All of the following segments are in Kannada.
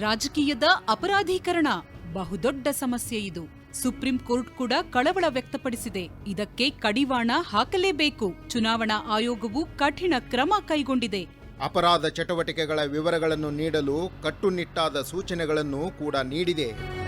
ರಾಜಕೀಯದ ಅಪರಾಧೀಕರಣ ಬಹುದೊಡ್ಡ ಸಮಸ್ಯೆ ಇದು. ಸುಪ್ರೀಂ ಕೋರ್ಟ್ ಕೂಡ ಕಳವಳ ವ್ಯಕ್ತಪಡಿಸಿದೆ. ಇದಕ್ಕೆ ಕಡಿವಾಣ ಹಾಕಲೇಬೇಕು. ಚುನಾವಣಾ ಆಯೋಗವು ಕಠಿಣ ಕ್ರಮ ಕೈಗೊಂಡಿದೆ. ಅಪರಾಧ ಚಟುವಟಿಕೆಗಳ ವಿವರಗಳನ್ನು ನೀಡಲು ಕಟ್ಟುನಿಟ್ಟಾದ ಸೂಚನೆಗಳನ್ನು ಕೂಡ ನೀಡಿದೆ.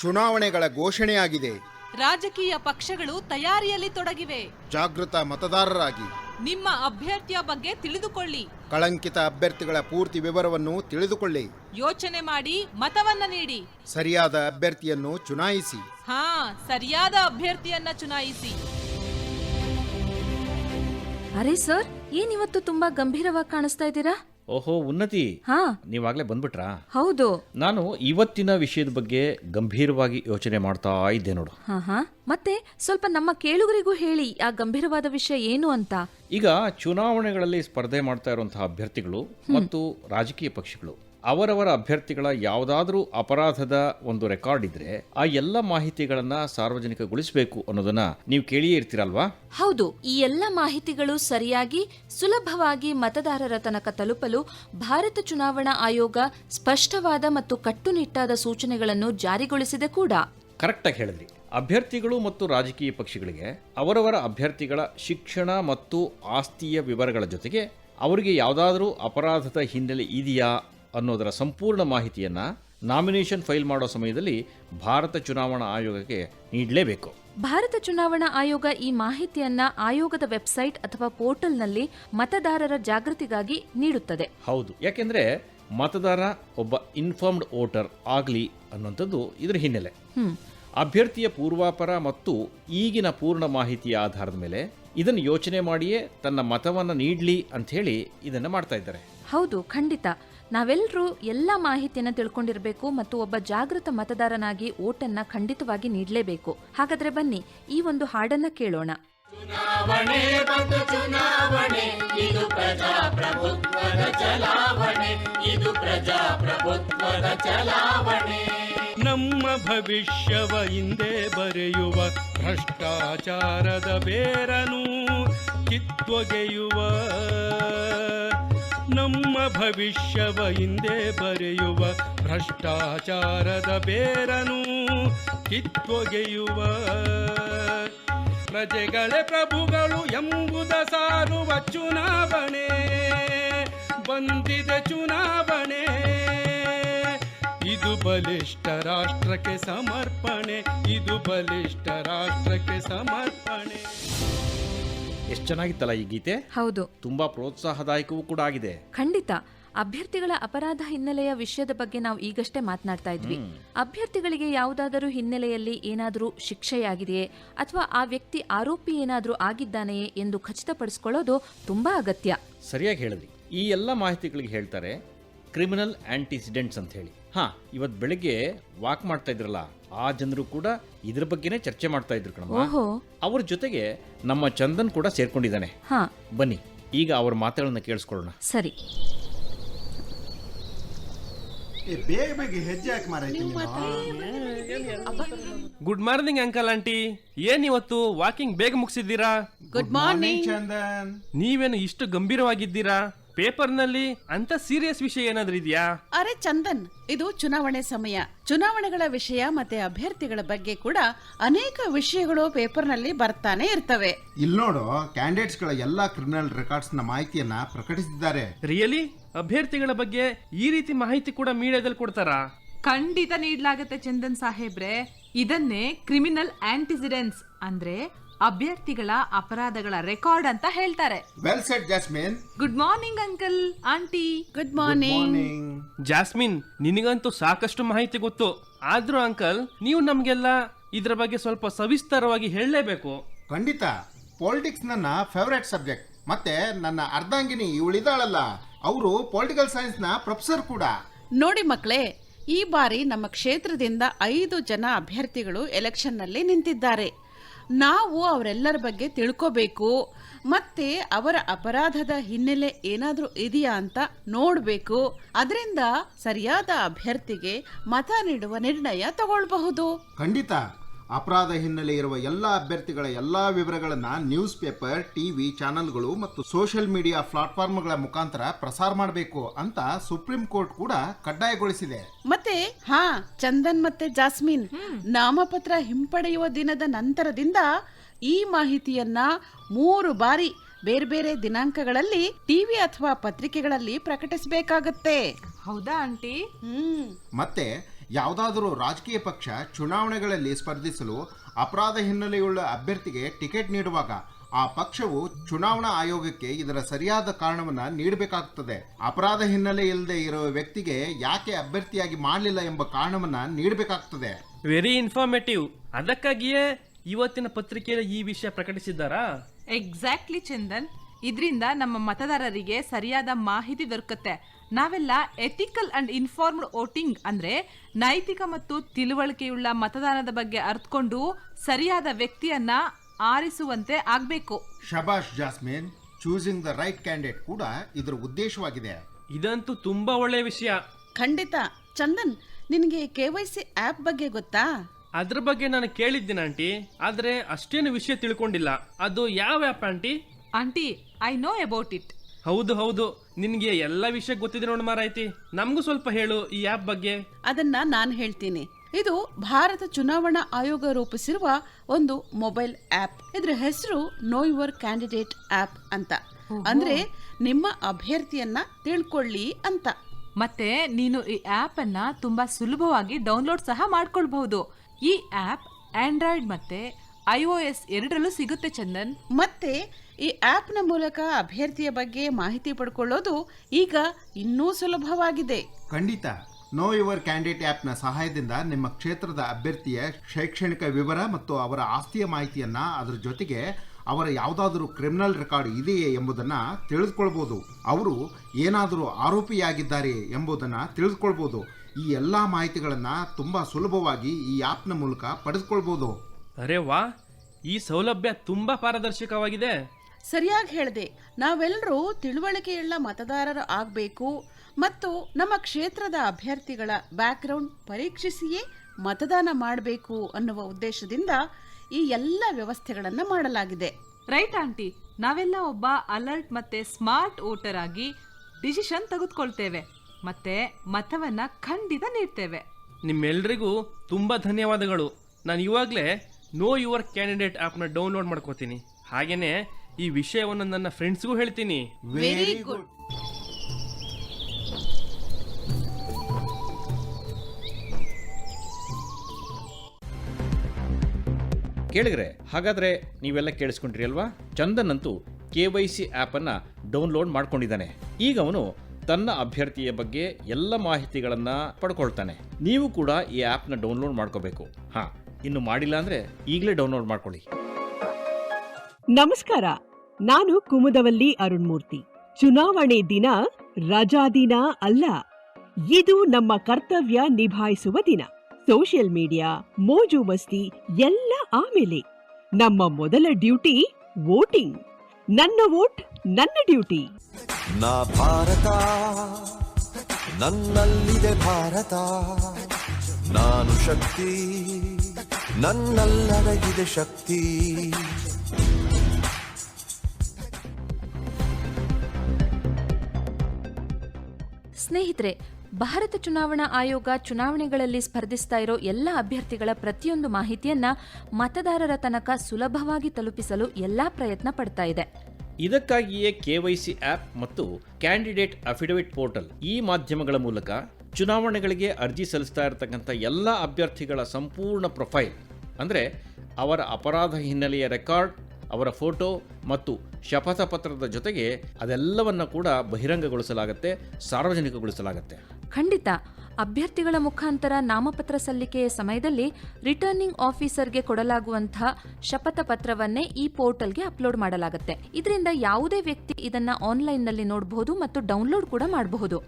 ಚುನಾವಣೆಗಳ ಘೋಷಣೆಯಾಗಿದೆ. ರಾಜಕೀಯ ಪಕ್ಷಗಳು ತಯಾರಿಯಲ್ಲಿ ತೊಡಗಿವೆ. ಜಾಗೃತ ಮತದಾರರಾಗಿ. ನಿಮ್ಮ ಅಭ್ಯರ್ಥಿಯ ಬಗ್ಗೆ ತಿಳಿದುಕೊಳ್ಳಿ. ಕಳಂಕಿತ ಅಭ್ಯರ್ಥಿಗಳ ಪೂರ್ತಿ ವಿವರವನ್ನು ತಿಳಿದುಕೊಳ್ಳಿ. ಯೋಚನೆ ಮಾಡಿ ಮತವನ್ನ ನೀಡಿ. ಸರಿಯಾದ ಅಭ್ಯರ್ಥಿಯನ್ನು ಚುನಾಯಿಸಿ. ಹಾ ಸರಿಯಾದ ಅಭ್ಯರ್ಥಿಯನ್ನ ಚುನಾಯಿಸಿ. ಅರೆ ಸರ್ ಏನಿವತ್ತು ತುಂಬಾ ಗಂಭೀರವಾಗಿ ಕಾಣಿಸ್ತಾ ಇದ್ದೀರಾ? ಓಹೋ ಉನ್ನತಿ. ಹಾ. ನೀವಾಗಲೇ ಬಂದ್ಬಿಟ್ರಾ? ಹೌದು. ನಾನು ಇವತ್ತಿನ ವಿಷಯದ ಬಗ್ಗೆ ಗಂಭೀರವಾಗಿ ಯೋಚನೆ ಮಾಡ್ತಾ ಇದ್ದೆ ನೋಡು. ಮತ್ತೆ ಸ್ವಲ್ಪ ನಮ್ಮ ಕೇಳುಗರಿಗೂ ಹೇಳಿ ಆ ಗಂಭೀರವಾದ ವಿಷಯ ಏನು ಅಂತ. ಈಗ ಚುನಾವಣೆಗಳಲ್ಲಿ ಸ್ಪರ್ಧೆ ಮಾಡ್ತಾ ಇರುವಂತಹ ಅಭ್ಯರ್ಥಿಗಳು ಮತ್ತು ರಾಜಕೀಯ ಪಕ್ಷಗಳು. ಅವರವರ ಅಭ್ಯರ್ಥಿಗಳ ಯಾವುದಾದ್ರೂ ಅಪರಾಧದ ಒಂದು ರೆಕಾರ್ಡ್ ಇದ್ರೆ ಆ ಎಲ್ಲ ಮಾಹಿತಿಗಳನ್ನ ಸಾರ್ವಜನಿಕಗೊಳಿಸಬೇಕು ಅನ್ನೋದನ್ನ ನೀವು ಕೇಳಿಯೇ ಇರ್ತೀರಲ್ವಾ? ಹೌದು ಈ ಎಲ್ಲ ಮಾಹಿತಿಗಳು ಸರಿಯಾಗಿ ಸುಲಭವಾಗಿ ಮತದಾರರ ತನಕ ತಲುಪಲು ಭಾರತ ಚುನಾವಣಾ ಆಯೋಗ ಸ್ಪಷ್ಟವಾದ ಮತ್ತು ಕಟ್ಟುನಿಟ್ಟಾದ ಸೂಚನೆಗಳನ್ನು ಜಾರಿಗೊಳಿಸಿದೆ ಕೂಡ. ಕರೆಕ್ಟಾಗಿ ಹೇಳಿದ್ರಿ. ಅಭ್ಯರ್ಥಿಗಳು ಮತ್ತು ರಾಜಕೀಯ ಪಕ್ಷಗಳಿಗೆ ಅವರವರ ಅಭ್ಯರ್ಥಿಗಳ ಶಿಕ್ಷಣ ಮತ್ತು ಆಸ್ತಿಯ ವಿವರಗಳ ಜೊತೆಗೆ ಅವರಿಗೆ ಯಾವುದಾದ್ರೂ ಅಪರಾಧದ ಹಿನ್ನೆಲೆ ಇದೆಯಾ ಅನ್ನೋದರ ಸಂಪೂರ್ಣ ಮಾಹಿತಿಯನ್ನು ನಾಮಿನೇಷನ್ ಫೈಲ್ ಮಾಡೋ ಸಮಯದಲ್ಲಿ ಭಾರತ ಚುನಾವಣಾ ಆಯೋಗಕ್ಕೆ ನೀಡಲೇಬೇಕು. ಭಾರತ ಚುನಾವಣಾ ಆಯೋಗ ಈ ಮಾಹಿತಿಯನ್ನ ಆಯೋಗದ ವೆಬ್ಸೈಟ್ ಅಥವಾ ಪೋರ್ಟಲ್ನಲ್ಲಿ ಮತದಾರರ ಜಾಗೃತಿಗಾಗಿ ನೀಡುತ್ತದೆ. ಹೌದು. ಯಾಕೆಂದ್ರೆ ಮತದಾರ ಒಬ್ಬ ಇನ್ಫಾರ್ಮ್ಡ್ ವೋಟರ್ ಆಗಲಿ ಅನ್ನುವಂಥದ್ದು ಇದರ ಹಿನ್ನೆಲೆ. ಅಭ್ಯರ್ಥಿಯ ಪೂರ್ವಾಪರ ಮತ್ತು ಈಗಿನ ಪೂರ್ಣ ಮಾಹಿತಿಯ ಆಧಾರದ ಮೇಲೆ ಇದನ್ನು ಯೋಚನೆ ಮಾಡಿಯೇ ತನ್ನ ಮತವನ್ನು ನೀಡಲಿ ಅಂತ ಹೇಳಿ ಇದನ್ನು ಮಾಡ್ತಾ ಇದ್ದಾರೆ. ಹೌದು ಖಂಡಿತ. ನಾವೆಲ್ಲರೂ ಎಲ್ಲ ಮಾಹಿತಿಯನ್ನು ತಿಳ್ಕೊಂಡಿರಬೇಕು ಮತ್ತು ಒಬ್ಬ ಜಾಗೃತ ಮತದಾರನಾಗಿ ಓಟನ್ನ ಖಂಡಿತವಾಗಿ ನೀಡಲೇಬೇಕು. ಹಾಗಾದ್ರೆ ಬನ್ನಿ ಈ ಒಂದು ಹಾಡನ್ನ ಕೇಳೋಣ. ನಮ್ಮ ಭವಿಷ್ಯವ ಹಿಂದೆ ಬರೆಯುವ ಭ್ರಷ್ಟಾಚಾರದ ಬೇರನು ಕಿತ್ತೊಗೆಯುವ ನಮ್ಮ ಭವಿಷ್ಯವ ಹಿಂದೆ ಬರೆಯುವ ಭ್ರಷ್ಟಾಚಾರದ ಬೇರನು ಕಿತ್ತೊಗೆಯುವ. ಪ್ರಜೆಗಳೇ ಪ್ರಭುಗಳು ಎಂಬುದ ಸಾರುವ ಚುನಾವಣೆ, ಬಂದಿದೆ ಚುನಾವಣೆ. ಇದು ಬಲಿಷ್ಠ ರಾಷ್ಟ್ರಕ್ಕೆ ಸಮರ್ಪಣೆ, ಇದು ಬಲಿಷ್ಠ ರಾಷ್ಟ್ರಕ್ಕೆ ಸಮರ್ಪಣೆ. ಎಷ್ಟು ಚೆನ್ನಾಗಿತ್ತಲ್ಲ ಈ ಗೀತೆ? ಹೌದು. ತುಂಬಾ ಪ್ರೋತ್ಸಾಹದಾಯಕವೂ ಕೂಡ ಆಗಿದೆ. ಖಂಡಿತ. ಅಭ್ಯರ್ಥಿಗಳ ಅಪರಾಧ ಹಿನ್ನೆಲೆಯ ವಿಷಯದ ಬಗ್ಗೆ ನಾವು ಈಗಷ್ಟೇ ಮಾತನಾಡ್ತಾ ಇದ್ವಿ. ಅಭ್ಯರ್ಥಿಗಳಿಗೆ ಯಾವುದಾದರೂ ಹಿನ್ನೆಲೆಯಲ್ಲಿ ಏನಾದರೂ ಶಿಕ್ಷೆಯಾಗಿದೆಯೇ ಅಥವಾ ಆ ವ್ಯಕ್ತಿ ಆರೋಪಿ ಏನಾದರೂ ಆಗಿದ್ದಾನೆಯೇ ಎಂದು ಖಚಿತಪಡಿಸಿಕೊಳ್ಳೋದು ತುಂಬಾ ಅಗತ್ಯ. ಸರಿಯಾಗಿ ಹೇಳಿದ್ರಿ. ಈ ಎಲ್ಲ ಮಾಹಿತಿಗಳಿಗೆ ಹೇಳ್ತಾರೆ ಕ್ರಿಮಿನಲ್ ಆಂಟಿಸಿಡೆಂಟ್ಸ್ ಅಂತ ಹೇಳಿ ಹಾ ಇವತ್ತು ಬೆಳಿಗ್ಗೆ ವಾಕ್ ಮಾಡ್ತಾ ಇದ್ರಲ್ಲ ಆ ಜನರು ಕೂಡ ಇದ್ರ ಬಗ್ಗೆನೇ ಚರ್ಚೆ ಮಾಡ್ತಾ ಇದ್ರು ಕಣಮ್ಮ. ಅವ್ರ ಜೊತೆಗೆ ನಮ್ಮ ಚಂದನ್ ಕೂಡ ಸೇರ್ಕೊಂಡಿದ್ದಾನೆ. ಹಾ. ಬನ್ನಿ ಈಗ ಅವ್ರ ಮಾತುಗಳನ್ನ ಕೇಳಿಸ್ಕೊಳ್ಳೋಣ. ಸರಿ. ಬೇಗ ಬೇಗ ಹೆಜ್ಜೆ ಮಾರೈತಿ ಗುಡ್ ಮಾರ್ನಿಂಗ್ ಅಂಕಲ್ ಆಂಟಿ ಏನ್ ಇವತ್ತು ವಾಕಿಂಗ್ ಬೇಗ ಮುಗಿಸಿದ್ದೀರಾ? Good morning Chandan. ನೀವೇನು ಇಷ್ಟು ಗಂಭೀರವಾಗಿದ್ದೀರಾ? ಪೇಪರ್ನಲ್ಲಿ ಅಂತ ಸೀರಿಯಸ್ ವಿಷಯ ಏನಾದ್ರೂ ಇದೆಯಾ? ಅರೆ ಚಂದನ್ ಇದು ಚುನಾವಣೆ ಸಮಯ. ಚುನಾವಣೆಗಳ ವಿಷಯ ಮತ್ತೆ ಅಭ್ಯರ್ಥಿಗಳ ಬಗ್ಗೆ ಕೂಡ ಅನೇಕ ವಿಷಯಗಳು ಪೇಪರ್ನಲ್ಲಿ ಬರ್ತಾನೆ ಇರ್ತವೆ. ಇಲ್ಲಿ ನೋಡು ಕ್ಯಾಂಡಿಡೇಟ್ಸ್ಗಳ ಎಲ್ಲಾ ಕ್ರಿಮಿನಲ್ ರೆಕಾರ್ಡ್ಸ್ನ ಮಾಹಿತಿಯನ್ನ ಪ್ರಕಟಿಸಿದ್ದಾರೆ. ರಿಯಲಿ ಅಭ್ಯರ್ಥಿಗಳ ಬಗ್ಗೆ ಈ ರೀತಿ ಮಾಹಿತಿ ಕೂಡ ಮೀಡಿಯಾದಲ್ಲಿ ಕೊಡ್ತಾರಾ? ಖಂಡಿತ ನೀಡಲಾಗತ್ತೆ ಚಂದನ್ ಸಾಹೇಬ್ರೆ. ಇದನ್ನೇ ಕ್ರಿಮಿನಲ್ ಆಂಟಿಸಿಡೆನ್ಸ್ ಅಂದ್ರೆ ಅಭ್ಯರ್ಥಿಗಳ ಅಪರಾಧಗಳ ರೆಕಾರ್ಡ್ ಅಂತ ಹೇಳ್ತಾರೆ. Well said Jasmine good morning uncle aunty good morning morning Jasmine ನಿನಗಂತೂ ಸಾಕಷ್ಟು ಮಾಹಿತಿ ಗೊತ್ತು. ಆದ್ರೂ ಅಂಕಲ್ ನೀವು ನಮ್ಗೆಲ್ಲ ಇದ್ರ ಬಗ್ಗೆ ಸ್ವಲ್ಪ ಸವಿಸ್ತಾರವಾಗಿ ಹೇಳಲೇಬೇಕು. ಖಂಡಿತ. ಪೊಲಿಟಿಕ್ಸ್ ನನ್ನ ಫೇವರೇಟ್ ಸಬ್ಜೆಕ್ಟ್ ಮತ್ತೆ ನನ್ನ ಅರ್ಧಾಂಗಿನಿ ಇವಳಿದಾಳಲ್ಲ ಅವರು ಪೊಲಿಟಿಕಲ್ ಸೈನ್ಸ್ನ ಪ್ರೊಫೆಸರ್ ಕೂಡ. ನೋಡಿ ಮಕ್ಕಳೇ ಈ ಬಾರಿ ನಮ್ಮ ಕ್ಷೇತ್ರದಿಂದ ಐದು ಜನ ಅಭ್ಯರ್ಥಿಗಳು ಎಲೆಕ್ಷನ್ನಲ್ಲಿ ನಿಂತಿದ್ದಾರೆ. ನಾವು ಅವರೆಲ್ಲರ ಬಗ್ಗೆ ತಿಳ್ಕೋಬೇಕು, ಮತ್ತೆ ಅವರ ಅಪರಾಧದ ಹಿನ್ನೆಲೆ ಏನಾದರೂ ಇದೆಯಾ ಅಂತ ನೋಡಬೇಕು. ಅದರಿಂದ ಸರಿಯಾದ ಅಭ್ಯರ್ಥಿಗೆ ಮತ ನೀಡುವ ನಿರ್ಣಯ ತಗೊಳ್ಬಹುದು. ಖಂಡಿತ. ಅಪರಾಧ ಹಿನ್ನೆಲೆ ಇರುವ ಎಲ್ಲ ಅಭ್ಯರ್ಥಿಗಳ ಎಲ್ಲ ವಿವರಗಳನ್ನ ನ್ಯೂಸ್ ಪೇಪರ್ ಟಿವಿ ಚಾನೆಲ್ಗಳು ಮತ್ತು ಸೋಷಿಯಲ್ ಮೀಡಿಯಾ ಪ್ಲಾಟ್ಫಾರ್ಮ್ಗಳ ಮುಖಾಂತರ ಪ್ರಸಾರ ಮಾಡಬೇಕು ಅಂತ ಸುಪ್ರೀಂ ಕೋರ್ಟ್ ಕೂಡ ಕಡ್ಡಾಯಗೊಳಿಸಿದೆ. ಮತ್ತೆ ಹಾ ಚಂದನ್ ಮತ್ತೆ ಜಾಸ್ಮಿನ್ ನಾಮಪತ್ರ ಹಿಂಪಡೆಯುವ ದಿನದ ನಂತರದಿಂದ ಈ ಮಾಹಿತಿಯನ್ನ ಮೂರು ಬಾರಿ ಬೇರೆ ಬೇರೆ ದಿನಾಂಕಗಳಲ್ಲಿ ಟಿವಿ ಅಥವಾ ಪತ್ರಿಕೆಗಳಲ್ಲಿ ಪ್ರಕಟಿಸಬೇಕಾಗತ್ತೆ. ಹೌದಾ ಆಂಟಿ? ಹ್ಮ್. ಮತ್ತೆ ಯಾವುದಾದರೂ ರಾಜಕೀಯ ಪಕ್ಷ ಚುನಾವಣೆಗಳಲ್ಲಿ ಸ್ಪರ್ಧಿಸಲು ಅಪರಾಧ ಹಿನ್ನೆಲೆಯುಳ್ಳ ಅಭ್ಯರ್ಥಿಗೆ ಟಿಕೆಟ್ ನೀಡುವಾಗ ಆ ಪಕ್ಷವು ಚುನಾವಣಾ ಆಯೋಗಕ್ಕೆ ಇದರ ಸರಿಯಾದ ಕಾರಣವನ್ನು ನೀಡಬೇಕಾಗುತ್ತದೆ ಅಪರಾಧ ಹಿನ್ನೆಲೆ ಇಲ್ಲದೆ ಇರುವ ವ್ಯಕ್ತಿಗೆ ಯಾಕೆ ಅಭ್ಯರ್ಥಿಯಾಗಿ ಮಾಡಲಿಲ್ಲ ಎಂಬ ಕಾರಣವನ್ನು ನೀಡಬೇಕಾಗ್ತದೆ. ವೆರಿ ಇನ್ಫಾರ್ಮೇಟಿವ್ ಅದಕ್ಕಾಗಿಯೇ ಇವತ್ತಿನ ಪತ್ರಿಕೆಯಲ್ಲಿ ಈ ವಿಷಯ ಪ್ರಕಟಿಸಿದ್ದಾರಾ? ಎಕ್ಸಾಕ್ಟ್ಲಿ ಚಂದನ್ ಇದರಿಂದ ನಮ್ಮ ಮತದಾರರಿಗೆ ಸರಿಯಾದ ಮಾಹಿತಿ ದೊರಕುತ್ತೆ. ನಾವೆಲ್ಲ ಎಥಿಕಲ್ ಅಂಡ್ ಇನ್ಫಾರ್ಮ್ಡ್ ವೋಟಿಂಗ್ ಅಂದ್ರೆ ನೈತಿಕ ಮತ್ತು ತಿಳುವಳಿಕೆಯುಳ್ಳ ಮತದಾನದ ಬಗ್ಗೆ ಅರ್ಥಕೊಂಡು ಸರಿಯಾದ ವ್ಯಕ್ತಿಯನ್ನ ಆರಿಸುವಂತೆ ಆಗ್ಬೇಕು. ಶಬಾಷ್ Jasmine choosing the right candidate ಕೂಡ ಇದರ ಉದ್ದೇಶವಾಗಿದೆ. ಇದಂತೂ ತುಂಬಾ ಒಳ್ಳೆಯ ವಿಷಯ. ಖಂಡಿತ. ಚಂದನ್ ನಿನಗೆ ಕೆ ವೈ ಸಿ ಆ್ಯಪ್ ಬಗ್ಗೆ ಗೊತ್ತಾ? ಅದ್ರ ಬಗ್ಗೆ ನಾನು ಕೇಳಿದ್ದೀನಿ ಆಂಟಿ ಆದ್ರೆ ಅಷ್ಟೇನು ವಿಷಯ ತಿಳ್ಕೊಂಡಿಲ್ಲ. ಅದು ಯಾವ app aunty? Aunty I know about it ಹೌದು ಹೌದು. ನಿನ್ಗೆ ಎಲ್ಲ ವಿಷಯ ಗೊತ್ತಿದೆ ನೋಡು ಮಾರಾಯ್ತಿ. ನಮಗೂ ಸ್ವಲ್ಪ ಹೇಳು ಈ ಆ್ಯಪ್ ಬಗ್ಗೆ. ಅದನ್ನ ನಾನು ಹೇಳ್ತೀನಿ. ಇದು ಭಾರತ ಚುನಾವಣಾ ಆಯೋಗ ರೂಪಿಸಿರುವ ಒಂದು ಮೊಬೈಲ್ ಆಪ್ ಇದ್ರ ಹೆಸರು ನೋ ಯುವರ್ ಕ್ಯಾಂಡಿಡೇಟ್ ಆಪ್ ಅಂತ ಅಂದ್ರೆ ನಿಮ್ಮ ಅಭ್ಯರ್ಥಿಯನ್ನ ತಿಳ್ಕೊಳ್ಳಿ ಅಂತ. ಮತ್ತೆ ನೀನು ಈ ಆಪ್ ಅನ್ನ ತುಂಬಾ ಸುಲಭವಾಗಿ ಡೌನ್ಲೋಡ್ ಸಹ ಮಾಡ್ಕೊಳ್ಬಹುದು. ಈ ಆಪ್ ಆಂಡ್ರಾಯ್ಡ್ ಮತ್ತೆ ಐ ಒ ಎಸ್ ಎರಡರಲ್ಲೂ ಸಿಗುತ್ತೆ ಚಂದನ್. ಮತ್ತೆ ಈ ಆಪ್ನ ಮೂಲಕ ಅಭ್ಯರ್ಥಿಯ ಬಗ್ಗೆ ಮಾಹಿತಿ ಪಡ್ಕೊಳ್ಳೋದು ಈಗ ಇನ್ನೂ ಸುಲಭವಾಗಿದೆ. ಖಂಡಿತ. ನೋ ಯುವರ್ ಕ್ಯಾಂಡಿಡೇಟ್ ಆ್ಯಪ್ನ ಸಹಾಯದಿಂದ ನಿಮ್ಮ ಕ್ಷೇತ್ರದ ಅಭ್ಯರ್ಥಿಯ ಶೈಕ್ಷಣಿಕ ವಿವರ ಮತ್ತು ಅವರ ಆಸ್ತಿಯ ಮಾಹಿತಿಯನ್ನ ಅದರ ಜೊತೆಗೆ ಅವರ ಯಾವುದಾದರೂ ಕ್ರಿಮಿನಲ್ ರೆಕಾರ್ಡ್ ಇದೆಯೇ ಎಂಬುದನ್ನು ತಿಳಿದುಕೊಳ್ಬೋದು. ಅವರು ಏನಾದರೂ ಆರೋಪಿಯಾಗಿದ್ದಾರೆ ಎಂಬುದನ್ನು ತಿಳಿದುಕೊಳ್ಬೋದು. ಈ ಎಲ್ಲ ಮಾಹಿತಿಗಳನ್ನು ತುಂಬ ಸುಲಭವಾಗಿ ಈ ಆ್ಯಪ್ನ ಮೂಲಕ ಪಡೆದುಕೊಳ್ಬೋದು. ಅರೆ ವಾ ಈ ಸೌಲಭ್ಯ ತುಂಬ ಪಾರದರ್ಶಕವಾಗಿದೆ. ಸರಿಯಾಗಿ ಹೇಳಿದೆ. ನಾವೆಲ್ಲರೂ ತಿಳುವಳಿಕೆಯುಳ್ಳ ಮತದಾರರು ಆಗಬೇಕು ಮತ್ತು ನಮ್ಮ ಕ್ಷೇತ್ರದ ಅಭ್ಯರ್ಥಿಗಳ ಬ್ಯಾಕ್ಗ್ರೌಂಡ್ ಪರೀಕ್ಷಿಸಿಯೇ ಮತದಾನ ಮಾಡಬೇಕು ಅನ್ನುವ ಉದ್ದೇಶದಿಂದ ಈ ಎಲ್ಲ ವ್ಯವಸ್ಥೆಗಳನ್ನು ಮಾಡಲಾಗಿದೆ. ರೈಟ್ ಆಂಟಿ ನಾವೆಲ್ಲ ಒಬ್ಬ ಅಲರ್ಟ್ ಮತ್ತೆ ಸ್ಮಾರ್ಟ್ ವೋಟರ್ ಆಗಿ ಡಿಸಿಷನ್ ತೆಗೆದುಕೊಳ್ತೇವೆ ಮತ್ತೆ ಮತವನ್ನ ಖಂಡಿತ ನೀಡ್ತೇವೆ. ನಿಮ್ಮೆಲ್ರಿಗೂ ತುಂಬಾ ಧನ್ಯವಾದಗಳು. ನಾನು ಇವಾಗಲೇ ನೋ ಯುವರ್ ಕ್ಯಾಂಡಿಡೇಟ್ ಆ್ಯಪ್ನ ಡೌನ್ಲೋಡ್ ಮಾಡ್ಕೋತೀನಿ. ಹಾಗೇನೆ ಈ ವಿಷಯವನ್ನು ನನ್ನ ಫ್ರೆಂಡ್ಸ್ಗೂ ಹೇಳ್ತೀನಿ. ವೆರಿ ಗುಡ್ ಕೇಳಿದ್ರೆ ಹಾಗಾದ್ರೆ ನೀವೆಲ್ಲ ಕೇಳಿಸ್ಕೊಂಡ್ರಿ ಅಲ್ವಾ? ಚಂದನ್ ಅಂತೂ ಕೆ ವೈ ಸಿ ಆ್ಯಪನ್ನು ಡೌನ್ಲೋಡ್ ಮಾಡ್ಕೊಂಡಿದ್ದಾನೆ. ಈಗ ಅವನು ತನ್ನ ಅಭ್ಯರ್ಥಿಯ ಬಗ್ಗೆ ಎಲ್ಲ ಮಾಹಿತಿಗಳನ್ನು ಪಡ್ಕೊಳ್ತಾನೆ. ನೀವು ಕೂಡ ಈ ಆ್ಯಪ್ನ ಡೌನ್ಲೋಡ್ ಮಾಡ್ಕೋಬೇಕು. ಹಾಂ ಇನ್ನು ಮಾಡಿಲ್ಲ ಅಂದರೆ ಈಗಲೇ ಡೌನ್ಲೋಡ್ ಮಾಡ್ಕೊಳ್ಳಿ. ನಮಸ್ಕಾರ. ನಾನು ಕುಮುದವಲ್ಲಿ ಅರುಣ್ಮೂರ್ತಿ. ಚುನಾವಣೆ ದಿನ ರಜಾ ದಿನ ಅಲ್ಲ. ಇದು ನಮ್ಮ ಕರ್ತವ್ಯ ನಿಭಾಯಿಸುವ ದಿನ. ಸೋಷಿಯಲ್ ಮೀಡಿಯಾ, ಮೋಜು ಮಸ್ತಿ ಎಲ್ಲ ಆಮೇಲೆ. ನಮ್ಮ ಮೊದಲ ಡ್ಯೂಟಿ ವೋಟಿಂಗ್. ನನ್ನ ವೋಟ್ ನನ್ನ ಡ್ಯೂಟಿ. ನಾ ಭಾರತ, ನನ್ನಲ್ಲಿದೆ ಭಾರತ. ನಾನು ಶಕ್ತಿ ನನ್ನಲ್ಲದಗಿದೆ ಶಕ್ತಿ. ಸ್ನೇಹಿತರೆ, ಭಾರತ ಚುನಾವಣಾ ಆಯೋಗ ಚುನಾವಣೆಗಳಲ್ಲಿ ಸ್ಪರ್ಧಿಸ್ತಾ ಇರೋ ಎಲ್ಲ ಅಭ್ಯರ್ಥಿಗಳ ಪ್ರತಿಯೊಂದು ಮಾಹಿತಿಯನ್ನ ಮತದಾರರ ತನಕ ಸುಲಭವಾಗಿ ತಲುಪಿಸಲು ಎಲ್ಲಾ ಪ್ರಯತ್ನ ಪಡ್ತಾ ಇದೆ. ಇದಕ್ಕಾಗಿಯೇ ಕೆವೈಸಿ ಆಪ್ ಮತ್ತು ಕ್ಯಾಂಡಿಡೇಟ್ ಅಫಿಡವಿಟ್ ಪೋರ್ಟಲ್ ಈ ಮಾಧ್ಯಮಗಳ ಮೂಲಕ ಚುನಾವಣೆಗಳಿಗೆ ಅರ್ಜಿ ಸಲ್ಲಿಸ್ತಾ ಇರತಕ್ಕಂಥ ಎಲ್ಲ ಅಭ್ಯರ್ಥಿಗಳ ಸಂಪೂರ್ಣ ಪ್ರೊಫೈಲ್, ಅಂದರೆ ಅವರ ಅಪರಾಧ ಹಿನ್ನೆಲೆಯ ರೆಕಾರ್ಡ್ ಅವರ ಫೋಟೋ ಮತ್ತು ಶಪಥ ಪತ್ರದ ಜೊತೆಗೆ ಅದೆಲ್ಲವನ್ನು ಕೂಡ ಬಹಿರಂಗಗೊಳಿಸಲಾಗುತ್ತೆ ಸಾರ್ವಜನಿಕಗೊಳಿಸಲಾಗುತ್ತೆ. ಖಂಡಿತ. ಅಭ್ಯರ್ಥಿಗಳ ಮುಖಾಂತರ ನಾಮಪತ್ರ ಸಲ್ಲಿಕೆಯ ಸಮಯದಲ್ಲಿ ರಿಟರ್ನಿಂಗ್ ಆಫೀಸರ್ಗೆ ಕೊಡಲಾಗುವಂತಹ ಶಪಥ ಪತ್ರವನ್ನೇ ಈ ಪೋರ್ಟಲ್ಗೆ ಅಪ್ಲೋಡ್ ಮಾಡಲಾಗುತ್ತೆ. ಇದರಿಂದ ಯಾವುದೇ ವ್ಯಕ್ತಿ ಇದನ್ನ ಆನ್ಲೈನ್ನಲ್ಲಿ ನೋಡಬಹುದು ಮತ್ತು ಡೌನ್ಲೋಡ್ ಕೂಡ ಮಾಡಬಹುದು.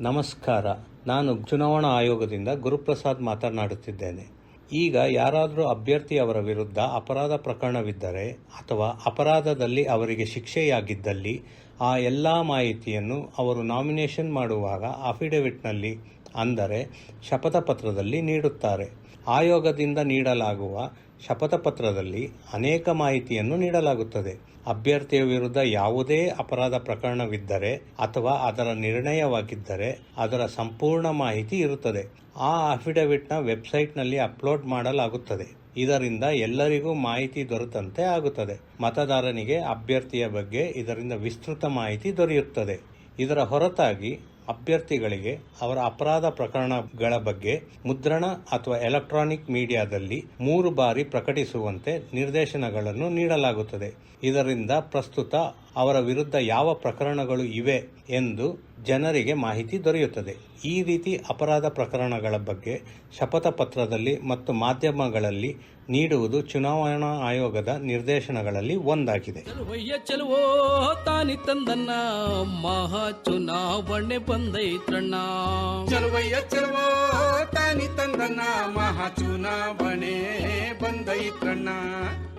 ನಮಸ್ಕಾರ. ನಾನು ಚುನಾವಣಾ ಆಯೋಗದಿಂದ ಗುರುಪ್ರಸಾದ್ ಮಾತನಾಡುತ್ತಿದ್ದೇನೆ. ಈಗ ಯಾರಾದರೂ ಅಭ್ಯರ್ಥಿಯವರ ವಿರುದ್ಧ ಅಪರಾಧ ಪ್ರಕರಣವಿದ್ದರೆ ಅಥವಾ ಅಪರಾಧದಲ್ಲಿ ಅವರಿಗೆ ಶಿಕ್ಷೆಯಾಗಿದ್ದಲ್ಲಿ ಆ ಎಲ್ಲ ಮಾಹಿತಿಯನ್ನು ಅವರು ನಾಮಿನೇಷನ್ ಮಾಡುವಾಗ ಅಫಿಡವಿಟ್ನಲ್ಲಿ ಅಂದರೆ ಶಪಥ ಪತ್ರದಲ್ಲಿ ನೀಡುತ್ತಾರೆ. ಆಯೋಗದಿಂದ ನೀಡಲಾಗುವ ಶಪಥ ಪತ್ರದಲ್ಲಿ ಅನೇಕ ಮಾಹಿತಿಯನ್ನು ನೀಡಲಾಗುತ್ತದೆ. ಅಭ್ಯರ್ಥಿಯ ವಿರುದ್ಧ ಯಾವುದೇ ಅಪರಾಧ ಪ್ರಕರಣವಿದ್ದರೆ ಅಥವಾ ಅದರ ನಿರ್ಣಯವಾಗಿದ್ದರೆ ಅದರ ಸಂಪೂರ್ಣ ಮಾಹಿತಿ ಇರುತ್ತದೆ. ಆ ಅಫಿಡವಿಟ್ನ ವೆಬ್ಸೈಟ್ನಲ್ಲಿ ಅಪ್ಲೋಡ್ ಮಾಡಲಾಗುತ್ತದೆ. ಇದರಿಂದ ಎಲ್ಲರಿಗೂ ಮಾಹಿತಿ ದೊರೆತಂತೆ ಆಗುತ್ತದೆ. ಮತದಾರನಿಗೆ ಅಭ್ಯರ್ಥಿಯ ಬಗ್ಗೆ ಇದರಿಂದ ವಿಸ್ತೃತ ಮಾಹಿತಿ ದೊರೆಯುತ್ತದೆ. ಇದರ ಹೊರತಾಗಿ ಅಭ್ಯರ್ಥಿಗಳಿಗೆ ಅವರ ಅಪರಾಧ ಪ್ರಕರಣಗಳ ಬಗ್ಗೆ ಮುದ್ರಣ ಅಥವಾ ಎಲೆಕ್ಟ್ರಾನಿಕ್ ಮೀಡಿಯಾದಲ್ಲಿ ಮೂರು ಬಾರಿ ಪ್ರಕಟಿಸುವಂತೆ ನಿರ್ದೇಶನಗಳನ್ನು ನೀಡಲಾಗುತ್ತದೆ. ಇದರಿಂದ ಪ್ರಸ್ತುತ ಅವರ ವಿರುದ್ಧ ಯಾವ ಪ್ರಕರಣಗಳು ಇವೆ ಎಂದು ಜನರಿಗೆ ಮಾಹಿತಿ ದೊರೆಯುತ್ತದೆ. ಈ ರೀತಿ ಅಪರಾಧ ಪ್ರಕರಣಗಳ ಬಗ್ಗೆ ಶಪಥ ಪತ್ರದಲ್ಲಿ ಮತ್ತು ಮಾಧ್ಯಮಗಳಲ್ಲಿ ನೀಡುವುದು ಚುನಾವಣಾ ಆಯೋಗದ ನಿರ್ದೇಶನಗಳಲ್ಲಿ ಒಂದಾಗಿದೆ. ಚಲುವಯ್ಯ ಚಲುವೋ ತಾನಿ ತಂದನ್ನ ಮಹಾ ಚುನಾವಣೆ ಬಂದೈತ್ರಣ್ಣ. ಚಲುವಯ್ಯ ಚಲುವೋ ತಾನಿ ಮಹಾ ಚುನಾವಣೆ ಬಂದೈತ್ರಣ್ಣ.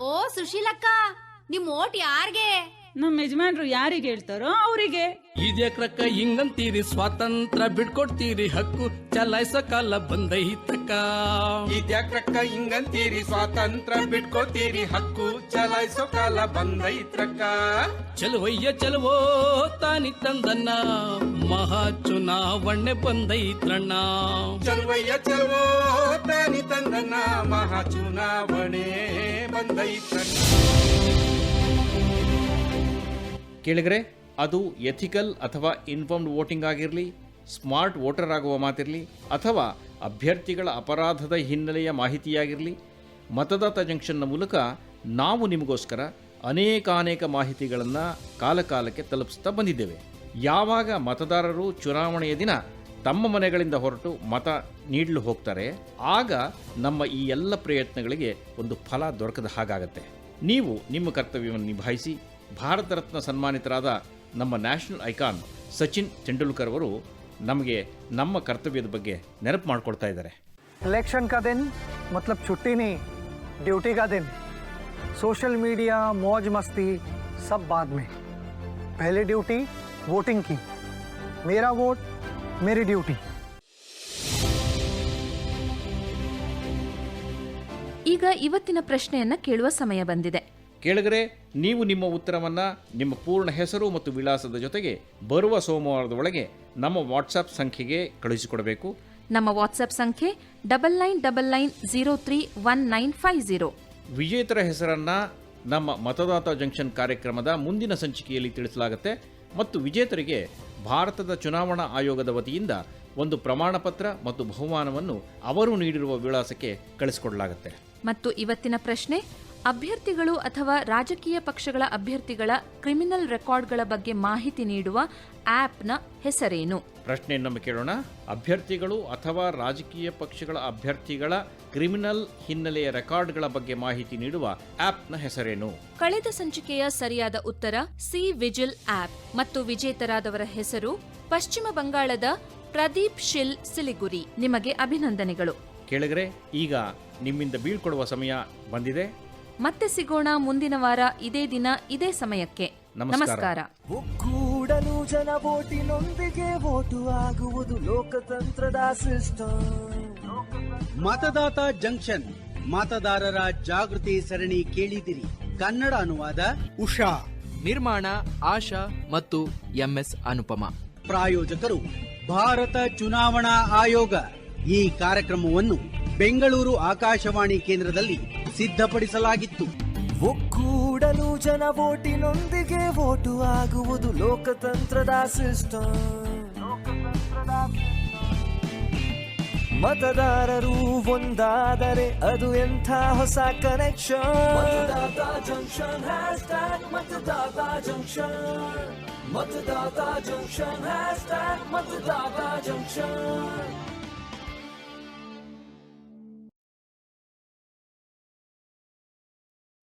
ಓ ಸುಶೀಲಕ್ಕ ನಿಮ್ ಓಟ್ ಯಾರ್ಗೆ? ನಮ್ಮ ಯಜಮಾನ್ರು ಯಾರಿಗೆ ಹೇಳ್ತಾರೋ ಅವರಿಗೆ. ಇದ್ಯಾಕ್ರಕ್ಕ ಹಿಂಗಂತೀರಿ ಸ್ವಾತಂತ್ರ್ಯ ಬಿಟ್ಕೊಡ್ತೀರಿ ಹಕ್ಕು ಚಲಾಯಿಸೋ ಕಾಲ ಬಂದೈತಕ್ಕ ಇದ್ಯಾಕ್ರಕ್ಕ ಹಿಂಗಂತೀರಿ ಸ್ವಾತಂತ್ರ್ಯ ಬಿಟ್ಕೊತೀರಿ ಹಕ್ಕು ಚಲಾಯಿಸೋ ಕಾಲ ಬಂದೈತ್ರಕ್ಕ ಚಲುವಯ್ಯ ಚಲುವೋ ತಾನಿ ತಂದನ್ನ ಮಹಾ ಚುನಾವಣೆ ಬಂದೈತ್ರಣ್ಣ. ಚಲುವಯ್ಯ ಚಲುವೋ ತಾನಿ ತಂದನ್ನ ಮಹಾ ಚುನಾವಣೆ ಬಂದೈತ್ರಕ್ಕ ಕೇಳಿದರೆ ಅದು ಎಥಿಕಲ್ ಅಥವಾ ಇನ್ಫಾರ್ಮ್ಡ್ ವೋಟಿಂಗ್ ಆಗಿರಲಿ ಸ್ಮಾರ್ಟ್ ವೋಟರ್ ಆಗುವ ಮಾತಿರಲಿ, ಅಥವಾ ಅಭ್ಯರ್ಥಿಗಳ ಅಪರಾಧದ ಹಿನ್ನೆಲೆಯ ಮಾಹಿತಿಯಾಗಿರಲಿ, ಮತದಾತ ಜಂಕ್ಷನ್ನ ಮೂಲಕ ನಾವು ನಿಮಗೋಸ್ಕರ ಅನೇಕಾನೇಕ ಮಾಹಿತಿಗಳನ್ನು ಕಾಲಕಾಲಕ್ಕೆ ತಲುಪಿಸ್ತಾ ಬಂದಿದ್ದೇವೆ. ಯಾವಾಗ ಮತದಾರರು ಚುನಾವಣೆಯ ದಿನ ತಮ್ಮ ಮನೆಗಳಿಂದ ಹೊರಟು ಮತ ನೀಡಲು ಹೋಗ್ತಾರೆ, ಆಗ ನಮ್ಮ ಈ ಎಲ್ಲ ಪ್ರಯತ್ನಗಳಿಗೆ ಒಂದು ಫಲ ದೊರಕದ ಹಾಗಾಗತ್ತೆ. ನೀವು ನಿಮ್ಮ ಕರ್ತವ್ಯವನ್ನು ನಿಭಾಯಿಸಿ ಭಾರತ ರತ್ನ ಸನ್ಮಾನಿತರಾದ ನಮ್ಮ ನ್ಯಾಷನಲ್ ಐಕಾನ್ ಸಚಿನ್ ತೆಂಡೂಲ್ಕರ್ ಅವರು ನಮಗೆ ನಮ್ಮ ಕರ್ತವ್ಯದ ಬಗ್ಗೆ ನೆನಪು ಮಾಡಿಕೊಡ್ತಾ ಇದ್ದಾರೆ इलेक्शन का दिन मतलब छुट्टी नहीं ड्यूटी का दिन सोशल मीडिया मौज मस्ती सब बाद में पहले ड्यूटी वोटिंग की मेरा वोट मेरी ड्यूटी ಈಗ ಇವತ್ತಿನ ಪ್ರಶ್ನೆಯನ್ನ ಕೇಳುವ ಸಮಯ ಬಂದಿದೆ ಕೇಳಿದರೆ ನೀವು ನಿಮ್ಮ ಉತ್ತರವನ್ನು ನಿಮ್ಮ ಪೂರ್ಣ ಹೆಸರು ಮತ್ತು ವಿಳಾಸದ ಜೊತೆಗೆ ಬರುವ ಸೋಮವಾರದ ಒಳಗೆ ನಮ್ಮ ವಾಟ್ಸಪ್ ಸಂಖ್ಯೆಗೆ ಕಳುಹಿಸಿಕೊಡಬೇಕು. ನಮ್ಮ ವಾಟ್ಸಪ್ ಸಂಖ್ಯೆ double nine double nine zero three one nine five zero. ವಿಜೇತರ ಹೆಸರನ್ನ ನಮ್ಮ ಮತದಾತ ಜಂಕ್ಷನ್ ಕಾರ್ಯಕ್ರಮದ ಮುಂದಿನ ಸಂಚಿಕೆಯಲ್ಲಿ ತಿಳಿಸಲಾಗುತ್ತೆ ಮತ್ತು ವಿಜೇತರಿಗೆ ಭಾರತದ ಚುನಾವಣಾ ಆಯೋಗದ ವತಿಯಿಂದ ಒಂದು ಪ್ರಮಾಣ ಪತ್ರ ಮತ್ತು ಬಹುಮಾನವನ್ನು ಅವರು ನೀಡಿರುವ ವಿಳಾಸಕ್ಕೆ ಕಳಿಸಿಕೊಡಲಾಗುತ್ತೆ. ಮತ್ತು ಇವತ್ತಿನ ಪ್ರಶ್ನೆ ಅಭ್ಯರ್ಥಿಗಳು ಅಥವಾ ರಾಜಕೀಯ ಪಕ್ಷಗಳ ಅಭ್ಯರ್ಥಿಗಳ ಕ್ರಿಮಿನಲ್ ರೆಕಾರ್ಡ್ಗಳ ಬಗ್ಗೆ ಮಾಹಿತಿ ನೀಡುವ ಆಪ್ನ ಹೆಸರೇನು? ಪ್ರಶ್ನೆಯನ್ನು ಕೇಳೋಣ. ಅಭ್ಯರ್ಥಿಗಳು ಅಥವಾ ರಾಜಕೀಯ ಪಕ್ಷಗಳ ಅಭ್ಯರ್ಥಿಗಳ ಕ್ರಿಮಿನಲ್ ಹಿನ್ನೆಲೆಯ ರೆಕಾರ್ಡ್ಗಳ ಬಗ್ಗೆ ಮಾಹಿತಿ ನೀಡುವ ಆಪ್ನ ಹೆಸರೇನು? ಕಳೆದ ಸಂಚಿಕೆಯ ಸರಿಯಾದ ಉತ್ತರ ಸಿ ವಿಜಿಲ್ ಆಪ್ ಮತ್ತು ವಿಜೇತರಾದವರ ಹೆಸರು ಪಶ್ಚಿಮ ಬಂಗಾಳದ ಪ್ರದೀಪ್ ಶಿಲ್ ಸಿಲಿಗುರಿ. ನಿಮಗೆ ಅಭಿನಂದನೆಗಳು. ಕೇಳಿದ್ರೆ ಈಗ ನಿಮ್ಮಿಂದ ಬೀಳ್ಕೊಡುವ ಸಮಯ ಬಂದಿದೆ. ಮತ್ತೆ ಸಿಗೋಣ ಮುಂದಿನ ವಾರ ಇದೇ ದಿನ ಇದೇ ಸಮಯಕ್ಕೆ. ನಮಸ್ಕಾರ. ಒಕ್ಕೂಡಲು ಒಗ್ಗೂಡಲು ಜನ ಓಟಿನೊಂದಿಗೆ ಓಟು ಆಗುವುದು ಲೋಕತಂತ್ರದ ಸಿಸ್ಟಮ್ ಮತದಾತ ಜಂಕ್ಷನ್ ಮತದಾರರ ಜಾಗೃತಿ ಸರಣಿ ಕೇಳಿದಿರಿ. ಕನ್ನಡ ಅನುವಾದ ಉಷಾ ನಿರ್ಮಾಣ ಆಶಾ ಮತ್ತು ಎಂಎಸ್ ಅನುಪಮ. ಪ್ರಾಯೋಜಕರು ಭಾರತ ಚುನಾವಣಾ ಆಯೋಗ. ಈ ಕಾರ್ಯಕ್ರಮವನ್ನು ಬೆಂಗಳೂರು ಆಕಾಶವಾಣಿ ಕೇಂದ್ರದಲ್ಲಿ ಸಿದ್ಧಪಡಿಸಲಾಗಿತ್ತು. ಒಕ್ಕೂಡಲು ಜನ ಓಟಿನೊಂದಿಗೆ ಓಟು ಆಗುವುದು ಲೋಕತಂತ್ರದ ಸಿಸ್ಟಮ್ ಮತದಾರರು ಒಂದಾದರೆ ಅದು ಎಂಥ ಹೊಸ ಕನೆಕ್ಷನ್ ಮತದಾತ ಜಂಕ್ಷನ್ ಹ್ಯಾಶ್ ಟ್ಯಾಗ್ ಮತದಾತ ಜಂಕ್ಷನ್ ಮತದಾತ ಜಂಕ್ಷನ್ ಹ್ಯಾಶ್ ಟ್ಯಾಗ್ ಮತದಾತ ಜಂಕ್ಷನ್